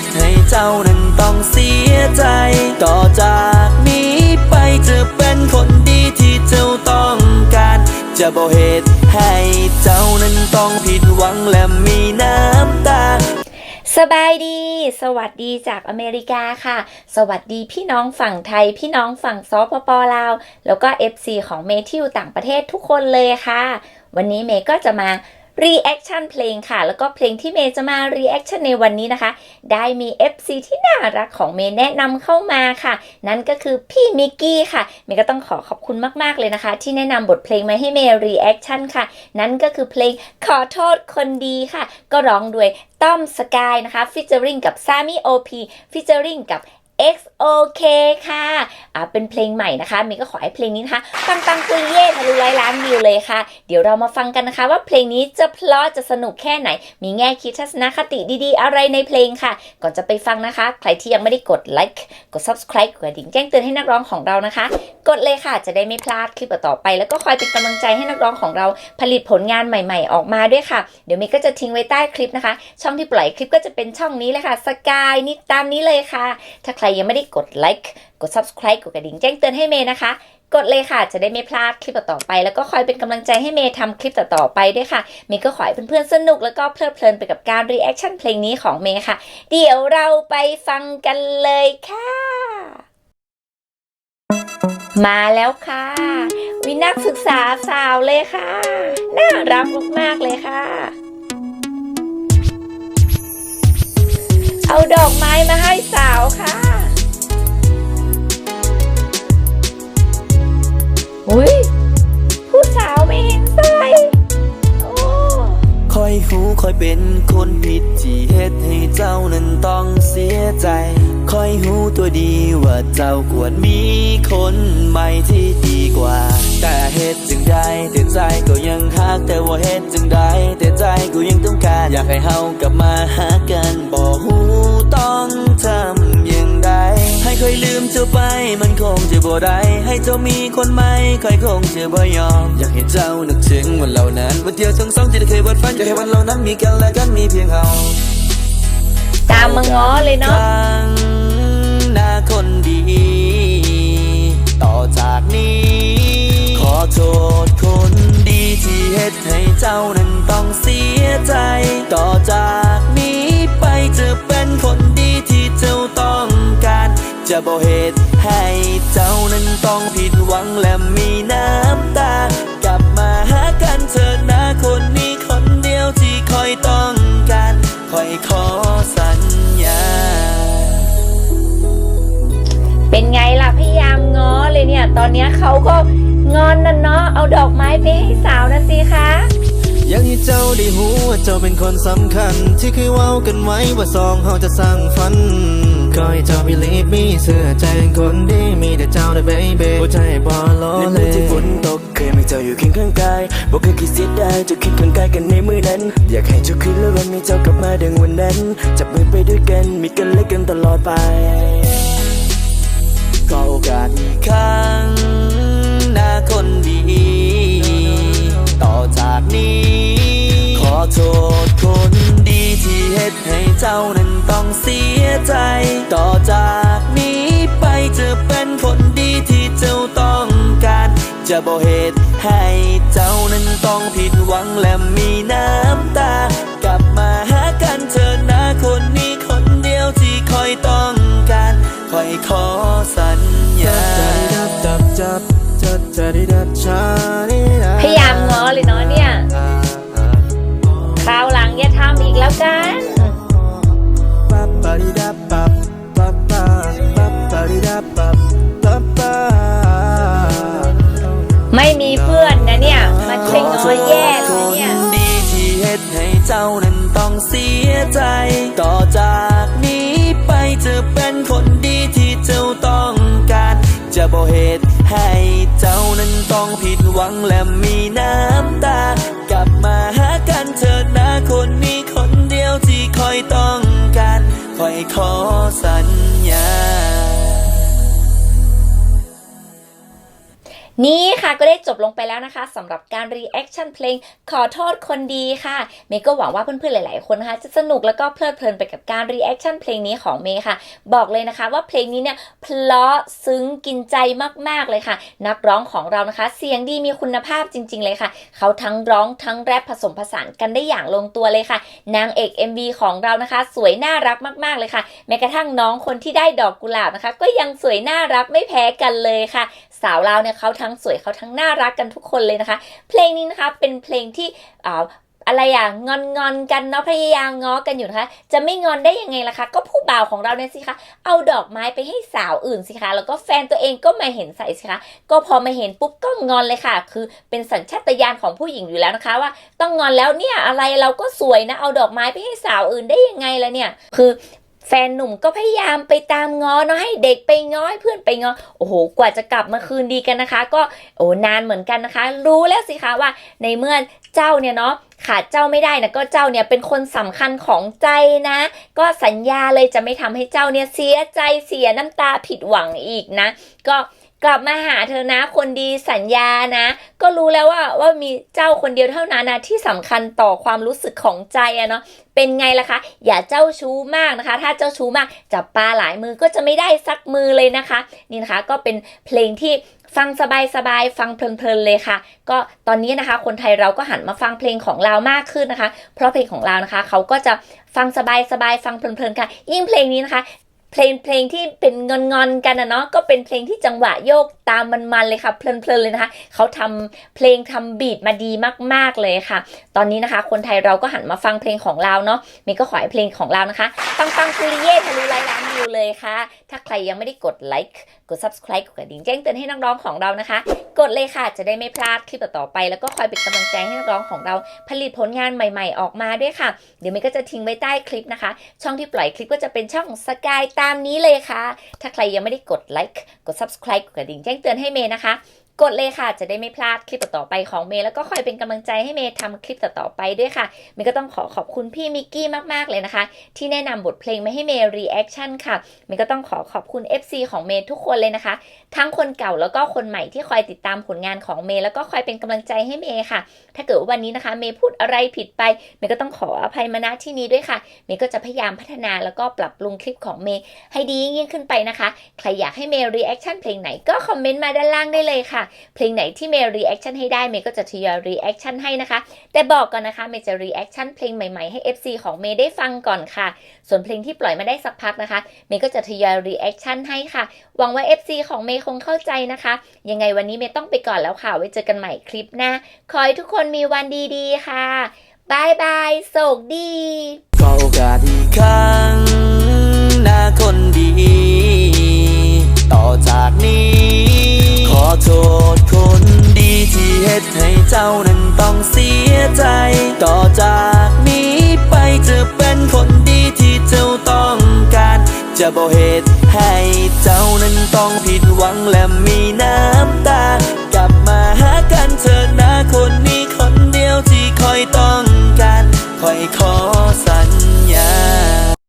ตุให้เจ้านั้นต้องเสียใจ ต่อจากนี้ไปจะเป็นคนดีที่เจ้าต้องการ จะบอกเหตุให้เจ้านั้นต้องผิดหวังและมีน้ำตาสบายดี สวัสดีจากอเมริกาค่ะ สวัสดีพี่น้องฝั่งไทย พี่น้องฝั่งซอปปลาว แล้วก็ FC ของเมที่อยู่ต่างประเทศทุกคนเลยค่ะ วันนี้เมย์ก็จะมา reaction เพลงค่ะ แล้วก็เพลงที่เมย์จะมา reaction ในวันนี้นะคะ ได้มี FC ที่น่ารักของเมย์แนะนำเข้ามาค่ะ นั่นก็คือพี่มิกกี้ค่ะ เมย์ก็ต้องขอขอบคุณมาก ๆ เลยนะคะ ที่แนะนำบทเพลงมาให้เมย์ reaction ค่ะ นั่นก็คือเพลงขอโทษคนดีค่ะ ก็ร้องด้วยต้อมสกายนะคะ featuring กับซามิโอพี featuring กับ XOK ค่ะอ่าเป็นเพลงใหม่นะคะเมย์ก็ขอให้เพลงนี้นะคะปังปังปุยเย่ทะลุร้อยล้านวิวเลยค่ะ เดี๋ยวเรามาฟังกันนะคะ ว่าเพลงนี้จะเพลาะจะสนุกแค่ไหน มีแง่คิดทัศนคติดีๆ อะไรในเพลงค่ะ ก่อนจะไปฟังนะคะ ใครที่ยังไม่ได้กดไลค์กด subscribe กดดิ่งแจ้งเตือนให้นักร้องของเรานะคะ กดเลยค่ะจะได้ไม่พลาดคลิปต่อไป แล้วก็คอยเป็นกำลังใจให้นักร้องของเราผลิตผลงานใหม่ ๆ ออกมาด้วยค่ะ เดี๋ยวเมย์ก็จะทิ้งไว้ใต้คลิปนะคะ ช่องที่ปล่อยคลิปก็จะเป็นช่องนี้เลยค่ะสกายนี่ตามนี้เลยค่ะ ถ้าใครยังไม่ได้กดไลค์กด subscribe กดกระดิ่งแจ้งเตือนให้เมย์นะคะ กดเลยค่ะจะได้ไม่พลาดคลิปต่อไป แล้วก็คอยเป็นกำลังใจให้เมย์ทำคลิปต่อไปด้วยค่ะเมย์ก็ขอให้เพื่อนๆสนุกแล้วก็เพลิดเพลินไปกับการรีแอคชั่นเพลงนี้ของเมย์ค่ะ เดี๋ยวเราไปฟังกันเลยค่ะ มาแล้วค่ะ วินักศึกษาสาวเลยค่ะ น่ารักมากๆเลยค่ะเอาดอกไม้มาให้สาวค่ะ เจ้าควรมีคนใหม่ที่ดีกว่า แต่เฮ็ดจึงได้แต่ใจก็ยังฮักแต่ว่าเฮ็ดจึงได้แต่ใจก็ยังต้องการอยากให้เฮากลับมาหากันบอกหูต้องทำอย่างใดให้ค่อยลืมเจ้าไปมันคงจะบ่ได้ให้เจ้ามีคนใหม่ค่อยคงจะบ่ยอม อยากให้เจ้านึกถึงวันเหล่านั้นวันเดียวทั้งสองที่ได้เคยวาดฝันอยากให้วันเหล่านั้นมีกันและกันมีเพียงเราตามมาง้อเลยเนาะ คนดี ต่อจากนี้ ขอโทษคนดีที่เฮ็ดให้เจ้านั้นต้องเสียใจ ต่อจากนี้ไปจะเป็นคนดีที่เจ้าต้องการ จะบอเหตุให้เจ้านั้นต้องผิดหวังและมีน้ำตากลับมาหา ตอนเนี้ยเขาก็งอนนั่นเนาะเอาดอกไม้ไปให้สาวนั่นสิคะอยากให้เจ้าได้หูว่าเจ้าเป็นคนสำคัญ ที่เคยเว้ากันไว้ว่าสองเฮาจะสร้างฝันขอให้เจ้า believe me เสื้อใจเป็นคนดีมีแต่เจ้าได้ baby หัวใจบ่ล้อในเลมือที่ฝนตกเคยมีเจ้าอยู่เคียงข้างกายบอกเคยคิดเสียดายจะคิดข้างกายกันในมือนั้น อยากให้เจ้าคืนแล้ววันมีเจ้ากลับมาดังวันนั้น จับมือไปด้วยกันมีกันและกันตลอดไป ก็โอกาสอีกครั้งน้าคนดี ต่อจากนี้ ขอโทษคนดีที่เฮ็ดให้เจ้านั้นต้องเสียใจ ต่อจากนี้ไปจะเป็นคนดีที่เจ้าต้องการ จะบอเหตุให้เจ้านั้นต้องผิดหวังและมีน้ำตากลับมาหา พยายามง้อเลยเนาะเนี่ยคราวหลังอย่าทำอีกแล้วกันไม่มีเพื่อนนะเนี่ย มันเป็นง้อแย่เลยเนี่ยขอโทษคนดีที่เฮ็ดให้เจ้านั้นต้องเสียใจ ต่อจากนี้ไปจะเป็นคนดีที่เจ้าต้องการ จะบอกเหตุให้ เจ้านั้นต้องผิดหวังและมีน้ำตา กลับมาหากันเถิดนะคนนี้คนเดียวที่คอยต้องการคอยขอสัญ นี่ค่ะก็ได้จบลงไปแล้วนะคะสำหรับการรีแอคชั่นเพลงขอโทษคนดีค่ะ เมย์ก็หวังว่าเพื่อนๆหลายๆคนนะคะจะสนุกแล้วก็เพลิดเพลินไปกับการรีแอคชั่นเพลงนี้ของเมย์ค่ะ บอกเลยนะคะว่าเพลงนี้เนี่ยเพลาะซึ้งกินใจมากๆเลยค่ะ นักร้องของเรานะคะ เสียงดีมีคุณภาพจริง ๆ เลยค่ะ เขาทั้งร้องทั้งแรปผสมผสานกันได้อย่างลงตัวเลยค่ะ นางเอก MV ของเรานะคะ สวยน่ารักมากๆเลยค่ะ แม้กระทั่งน้องคนที่ได้ดอกกุหลาบนะคะ ก็ยังสวยน่ารักไม่แพ้กันเลยค่ะ สาวลาวเนี่ยเขาทั้งสวยเขาทั้งน่ารักกันทุกคนเลยนะคะ เพลงนี้นะคะเป็นเพลงที่อ่าอะไรอะงอนงอนกันเนาะพยายามง้อกันอยู่นะคะ จะไม่งอนได้ยังไงล่ะคะ ก็ผู้บ่าวของเราเนี่ยสิคะเอาดอกไม้ไปให้สาวอื่นสิคะ แล้วก็แฟนตัวเองก็มาเห็นใส่สิคะ ก็พอมาเห็นปุ๊บก็งอนเลยค่ะ คือเป็นสัญชาตญาณของผู้หญิงอยู่แล้วนะคะ ว่าต้องงอนแล้วเนี่ยอะไรเราก็สวยนะเอาดอกไม้ไปให้สาวอื่นได้ยังไงล่ะเนี่ย คือ แฟนหนุ่มก็พยายามไปตามง้อเนาะให้เด็กไปง้อให้เพื่อนไปง้อโอ้โห กว่าจะกลับมาคืนดีกันนะคะ ก็โอ้นานเหมือนกันนะคะ รู้แล้วสิคะว่าในเมื่อเจ้าเนี่ยเนาะขาดเจ้าไม่ได้นะก็เจ้าเนี่ยเป็นคนสำคัญของใจนะ ก็สัญญาเลยจะไม่ทำให้เจ้าเนี่ยเสียใจเสียน้ำตาผิดหวังอีกนะ ก็ กลับมาหาเธอนะคนดีสัญญานะ ก็รู้แล้วว่าว่ามีเจ้าคนเดียวเท่านั้นนะที่สำคัญต่อความรู้สึกของใจอะเนาะเป็นไงล่ะคะ อย่าเจ้าชู้มากนะคะ ถ้าเจ้าชู้มากจับปลาหลายมือก็จะไม่ได้สักมือเลยนะคะ นี่นะคะก็เป็นเพลงที่ฟังสบายๆ ฟังเพลินๆเลยค่ะ ก็ตอนนี้นะคะ คนไทยเราก็หันมาฟังเพลงของเรามากขึ้นนะคะ เพราะเพลงของเรานะคะ เขาก็จะฟังสบายๆ ฟังเพลินๆค่ะ ยิ่งเพลงนี้นะคะ เพลงเพลงที่เป็นงอนๆกันนะเนาะก็เป็นเพลงที่จังหวะโยกตามมันๆเลยค่ะเพลินๆเลยนะคะเขาทำเพลงทำบีทมาดีมากๆเลยค่ะ ตอนนี้นะคะ คนไทยเราก็หันมาฟังเพลงของเราเนาะเมย์ก็ขอให้เพลงของเรานะคะปังปังคุริเย่ทะลุไลน์ล้านวิวเลยค่ะ ถ้าใครยังไม่ได้กดไลค์กด subscribe กดกระดิ่งแจ้งเตือนให้น้องๆของเรานะคะ กดเลยค่ะจะได้ไม่พลาดคลิปต่อไป แล้วก็คอยเป็นกำลังใจให้น้องๆของเรา ผลิตผลงานใหม่ ๆ ออกมาด้วยค่ะ เดี๋ยวเมย์ก็จะทิ้งไว้ใต้คลิปนะคะ ช่องที่ปล่อยคลิปก็จะเป็นช่องสกายตามนี้เลยค่ะ ถ้าใครยังไม่ได้กดไลค์กด subscribe กดกระดิ่งแจ้งเตือนให้เมย์นะคะ กดเลยค่ะ จะได้ไม่พลาดคลิปต่อๆไปของเมย์แล้วก็คอยเป็นกำลังใจให้เมย์ทำคลิปต่อๆไปด้วยค่ะเมย์ก็ต้องขอขอบคุณพี่มิกกี้มากๆเลยนะคะ ที่แนะนำบทเพลงมาให้เมย์รีแอคชั่นค่ะเมย์ก็ต้องขอขอบคุณ FC ของเมย์ทุกคนเลยนะคะ ทั้งคนเก่าแล้วก็คนใหม่ที่คอยติดตามผลงานของเมย์แล้วก็คอยเป็นกำลังใจให้เมย์ค่ะ ถ้าเกิดว่าวันนี้นะคะเมย์พูดอะไรผิดไปเมย์ก็ต้องขออภัยมาณที่นี้ด้วยค่ะ เมย์ก็จะพยายามพัฒนาแล้วก็ปรับปรุงคลิปของเมย์ให้ดียิ่งขึ้นไปนะคะ ใครอยากให้เมย์รีแอคชั่นเพลงไหนก็คอมเมนต์มาด้านล่างได้เลยค่ะเพลงไหนที่เมย์รีแอคชั่นให้ได้เมย์ก็จะทยอยรีแอคชั่นให้นะคะ แต่บอกก่อนนะคะเมย์จะรีแอคชั่นเพลงใหม่ๆให้ FC ของเมย์ได้ฟังก่อนค่ะ ส่วนเพลงที่ปล่อยมาได้สักพักนะคะเมย์ก็จะทยอยรีแอคชั่นให้ค่ะ หวังว่า FC ของเมย์คงเข้าใจนะคะ ยังไงวันนี้เมย์ต้องไปก่อนแล้วค่ะ ไว้เจอกันใหม่คลิปหน้า ขอให้ทุกคนมีวันดีๆค่ะบายบายโศกดี เหตุให้เจ้านั้นต้องเสียใจ ต่อจากนี้ไปจะเป็นคนดีที่เจ้าต้องการ จะบ่เหตุให้เจ้านั้นต้องผิดหวังและมีน้ำตา กลับมาหากันเธอนะคนนี้คนเดียวที่คอยต้องการคอยขอ